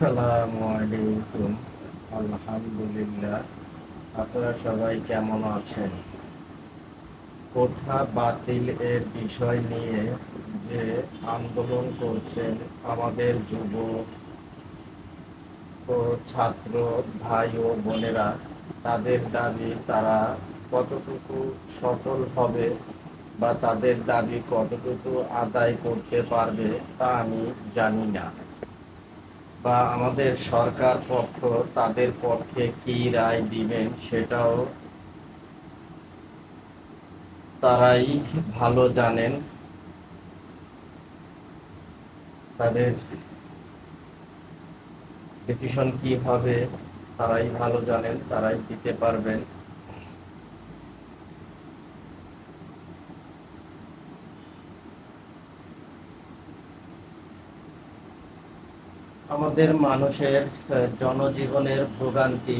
আসসালামু আলাইকুম আলহামদুলিল্লাহ। আপনারা সবাই কেমন আছেন? কোঠা বাতিল এর বিষয় নিয়ে যে আন্দোলন করছেন আমাদের যুব ও ছাত্র ভাই ও বোনেরা, তাদের দাবি তারা কতটুকু সফল হবে বা তাদের দাবি কতটুকু আদায় করতে পারবে তা আমি জানি না। বা আমাদের সরকার পক্ষ তাদের পক্ষে কি রায় দিবেন সেটাও তারাই ভালো জানেন। তাদের ডিসিশন কি হবে তারাই ভালো জানেন, তারাই দিতে পারবেন। আমাদের মানুষের জনজীবনের ভোগান্তি,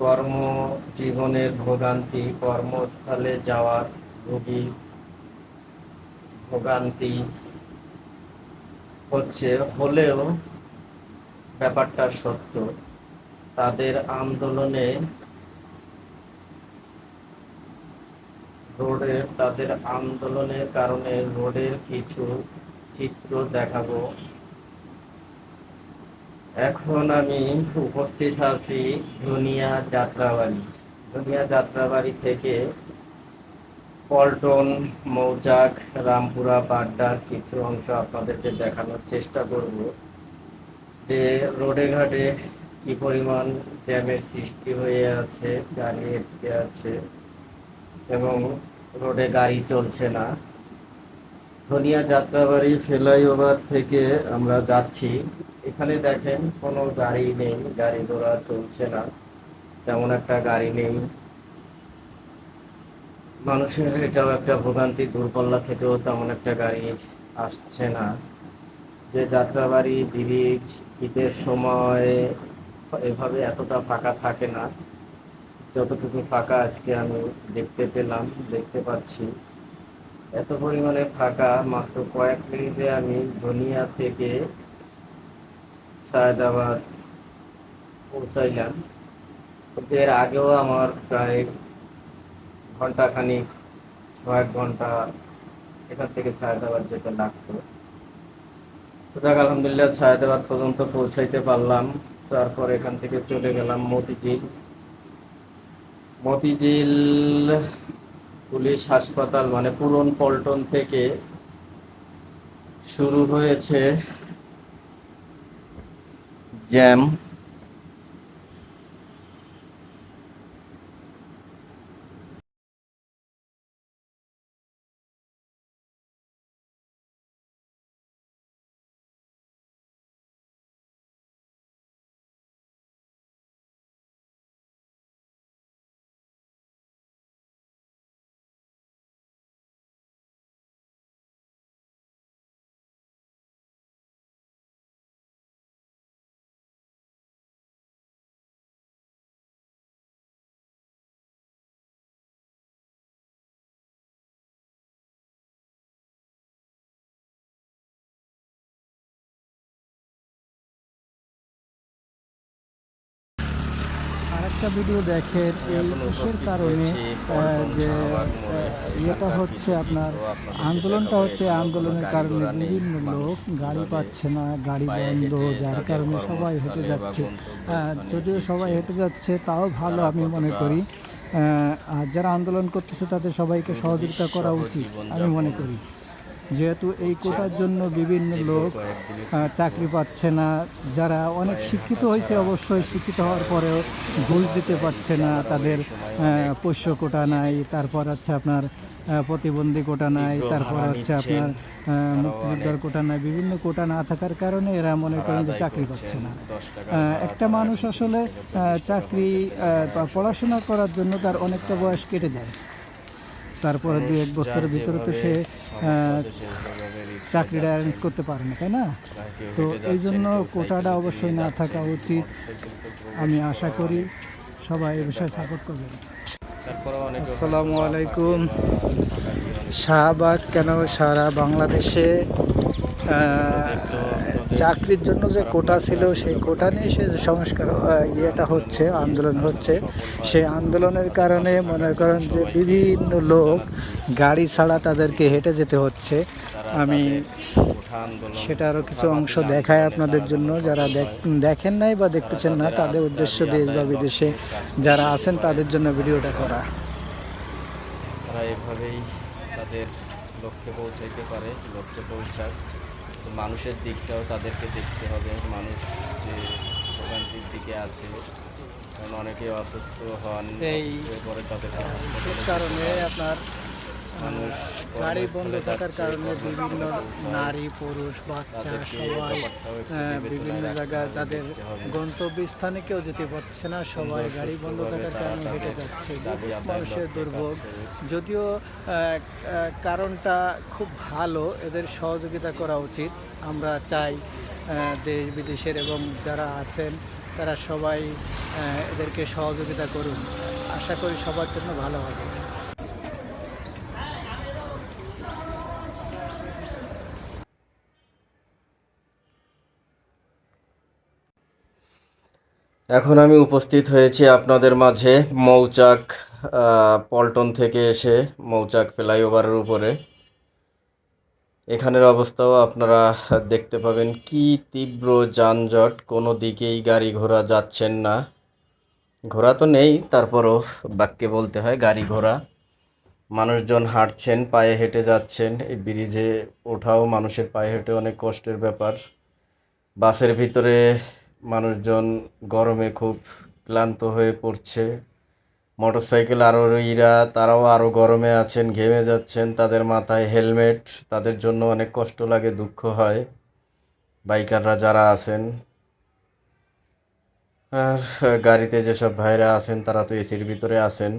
কর্মজীবনের ভোগান্তি, কর্মস্থলে যাওয়ার রোগী ভোগান্তি হচ্ছে, হলেও ব্যাপারটা সত্য। তাদের আন্দোলনে রোডের তাদের আন্দোলনের কারণে রোডের কিছু চিত্র দেখাবো। এখন আমি উপস্থিত আছি ধুনিয়া যাত্রাবাড়ি। ধুনিয়া যাত্রাবাড়ি থেকে পল্টন মৌচাক রামপুরা বাড্ডার কিছু অংশ আপনাদেরকে দেখানোর চেষ্টা করব যে রোডে ঘাটে কি পরিমাণ জ্যামের সৃষ্টি হয়ে আছে, গাড়ি আটকে আছে এবং রোডে গাড়ি চলছে না। ধনিয়া যাত্রাবাড়ি ফ্লাইওভার থেকে আমরা যাচ্ছি। এখানে দেখেন কোনো গাড়ি নেই, গাড়ি ঘোড়া চলছে না, তেমন একটা গাড়ি নেই। মানুষের এটাও একটা ভোগান্তি, দূরপাল্লা থেকেও তেমন একটা গাড়ি আসছে না। যে যাত্রাবাড়ি ব্রিজ ঈদের সময় এভাবে এতটা ফাঁকা থাকে না। যতটুকু ফাঁকা আজকে আমি দেখতে পেলাম, দেখতে পাচ্ছি। এত পরিমাণে ফাঁকা, মাত্র কয়েক মিনিটে আমি ধনিয়া থেকে সায়দাবাদ পৌঁছাইলাম। এর আগেও আমার প্রায় ঘন্টাখানিক ছয় ঘণ্টা এখান থেকে সায়দাবাদ যেতে লাগতো। যাক আলহামদুলিল্লাহ সায়দাবাদ পর্যন্ত পৌঁছাইতে পারলাম। তারপর এখান থেকে চলে গেলাম মতিঝিল। মতিঝিল পুলিশ হাসপাতাল মানে পুরন পল্টন থেকে শুরু হয়েছে। jam আরেকটা ভিডিও দেখেন এই ইসের কারণে যে ইয়েটা হচ্ছে আপনার আন্দোলনটা হচ্ছে আন্দোলনের কারণে বিভিন্ন লোক গাড়ি পাচ্ছে না গাড়ি বন্ধ যার কারণে সবাই হেঁটে যাচ্ছে। যদিও সবাই হেঁটে যাচ্ছে তাও ভালো আমি মনে করি। আর যারা আন্দোলন করতেছে তাদের সবাইকে সহযোগিতা করা উচিত আমি মনে করি। যেহেতু এই কোটার জন্য বিভিন্ন লোক চাকরি পাচ্ছে না, যারা অনেক শিক্ষিত হয়েছে অবশ্যই শিক্ষিত হওয়ার পরেও ঘুষ দিতে পারছে না, তাদের পোষ্য কোটা নাই, তারপর হচ্ছে আপনার প্রতিবন্ধী কোটা নাই, তারপর হচ্ছে আপনার মুক্তিযোদ্ধার কোটা নাই, বিভিন্ন কোটা না থাকার কারণে এরা মনে করেন যে চাকরি পাচ্ছে না। একটা মানুষ আসলে চাকরি পড়াশোনা করার জন্য তার অনেকটা বয়স কেটে যায়। তারপরে দু এক বছরের ভিতরে তো সে চাকরিটা অ্যারেঞ্জ করতে পারে না তাই না? তো এই জন্য কোটাটা অবশ্যই না থাকা উচিত। আমি আশা করি সবাই এ বিষয়ে সাপোর্ট করবেন আসসালামু আলাইকুম। শাহবাগ কেন সারা বাংলাদেশে চাকরির জন্য যে কোটা ছিল, সেই কোটা নিয়ে সে যে সংস্কার ইয়েটা হচ্ছে, আন্দোলন হচ্ছে, সেই আন্দোলনের কারণে মনে করেন যে বিভিন্ন লোক গাড়ি ছাড়া তাদেরকে হেঁটে যেতে হচ্ছে। আমি সেটারও কিছু অংশ দেখায় আপনাদের জন্য। যারা দেখ- দেখেন নাই বা দেখতেছেন না, তাদের উদ্দেশ্য দেশ বা বিদেশে যারা আছেন, তাদের জন্য ভিডিওটা করা। তারা এভাবেই তাদের লক্ষ্যে পৌঁছাইতে পারে, লক্ষ্যে পৌঁছাক। তো মানুষের দিকটাও তাদেরকে দেখতে হবে। মানুষ যে ভোগান্তির দিকে আছে কারণ অনেকে অসুস্থ হন এই কারণে আপনার মানুষ গাড়ি বন্ধ থাকার কারণে বিভিন্ন নারী পুরুষ বাচ্চা সবাই বিবেচনায় বিভিন্ন জায়গায় যাদের গন্তব্যস্থানে কেউ যেতে পারছে না সবাই গাড়ি বন্ধ থাকার কারণে হেঁটে যাচ্ছে মানুষের দুর্ভোগ। যদিও কারণটা খুব ভালো এদের সহযোগিতা করা উচিত। আমরা চাই দেশ বিদেশের এবং যারা আছেন তারা সবাই এদেরকে সহযোগিতা করুন। আশা করি সবার জন্য ভালো হবে। এখন আমি উপস্থিত হয়েছি আপনাদের মাঝে মৌচাক পল্টন থেকে এসে মৌচাক ফ্লাইওভারের উপরে। এখানের অবস্থাও আপনারা দেখতে পাবেন কি তীব্র যানজট, কোনো দিকেই গাড়ি ঘোড়া যাচ্ছেন না। ঘোড়া তো নেই, তারপরও বাক্যে বলতে হয় গাড়ি ঘোড়া। মানুষজন হাঁটছেন, পায়ে হেঁটে যাচ্ছেন, এই ব্রিজে ওঠাও মানুষের পায়ে হেঁটে অনেক কষ্টের ব্যাপার। বাসের ভিতরে মানুষজন গরমে খুব ক্লান্ত হয়ে পড়ছে। মোটরসাইকেল আরোহীরা তারাও আরও গরমে আছেন, ঘেমে যাচ্ছেন, তাদের মাথায় হেলমেট, তাদের জন্য অনেক কষ্ট লাগে, দুঃখ হয়। বাইকাররা যারা আছেন, আর গাড়িতে যেসব ভাইরা আছেন, তারা তো এসির ভিতরে আছেন।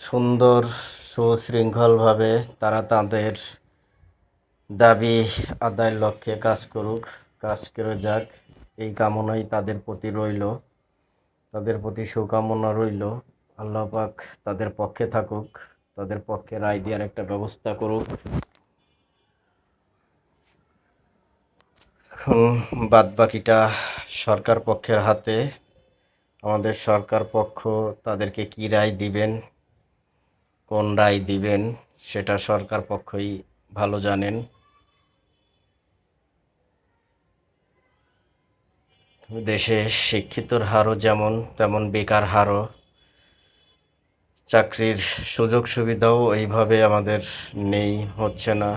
সুন্দর, সুশৃঙ্খলভাবে তারা তাদের দাবি, আদায়ের লক্ষ্যে কাজ করুক, কাজ করে যাক। এই কামনাই তাদের প্রতি রইল। তাদের প্রতি সুকামনা রইল। আল্লাহ পাক তাদের পক্ষে থাকুক, তাদের পক্ষে রায় দেওয়ার একটা ব্যবস্থা করুক। বাদ বাকিটা সরকার পক্ষের হাতে। আমাদের সরকার পক্ষ তাদেরকে কী রায় দিবেন? কোন রায় দিবেন সেটা সরকার পক্ষই ভালো জানেন। দেশে শিক্ষিতর হারও যেমন, তেমন বেকার হারও। চাকরির সুযোগ সুবিধাও এইভাবে আমাদের নেই, হচ্ছে না।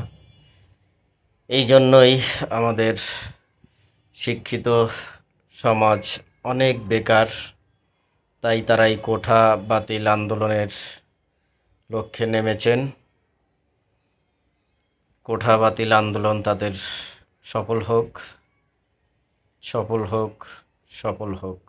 এই জন্যই আমাদের শিক্ষিত সমাজ অনেক বেকার, তাই তারা এই কোঠা বাতিল আন্দোলনের লক্ষ্যে নেমেছেন। কোঠা বাতিল আন্দোলন তাদের সফল হোক সফল হোক সফল হোক।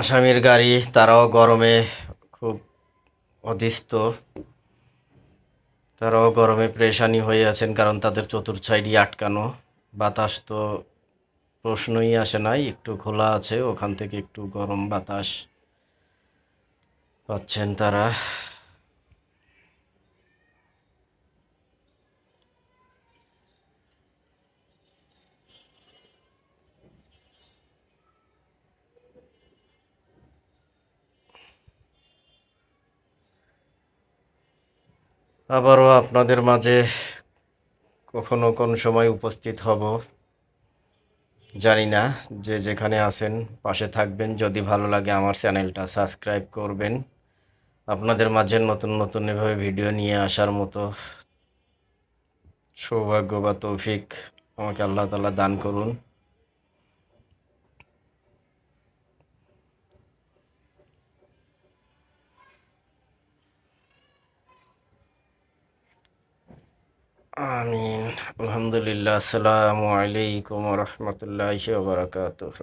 আসামির গাড়ি তারাও গরমে খুব অধিষ্ঠ তারাও গরমে প্রেশানি হয়ে আছেন কারণ তাদের চতুর্থ সাইডই আটকানো। বাতাস তো প্রশ্নই আসে নাই, একটু খোলা আছে, ওখান থেকে একটু গরম বাতাস পাচ্ছেন তারা। আবারও আপনাদের মাঝে কখনো কোন সময় উপস্থিত হব, জানি না। যে যেখানে আছেন, পাশে থাকবেন। যদি ভালো লাগে আমার চ্যানেলটা সাবস্ক্রাইব করবেন। আপনাদের মাঝে নতুন নতুন এভাবে ভিডিও নিয়ে আসার মতো সৌভাগ্য বা তৌফিক আমাকে আল্লাহ তালা দান করুন। আমিন আলহামদুলিল্লাহ আসসালামু আলাইকুম রহমতুল্লাহ বারাকাতুহ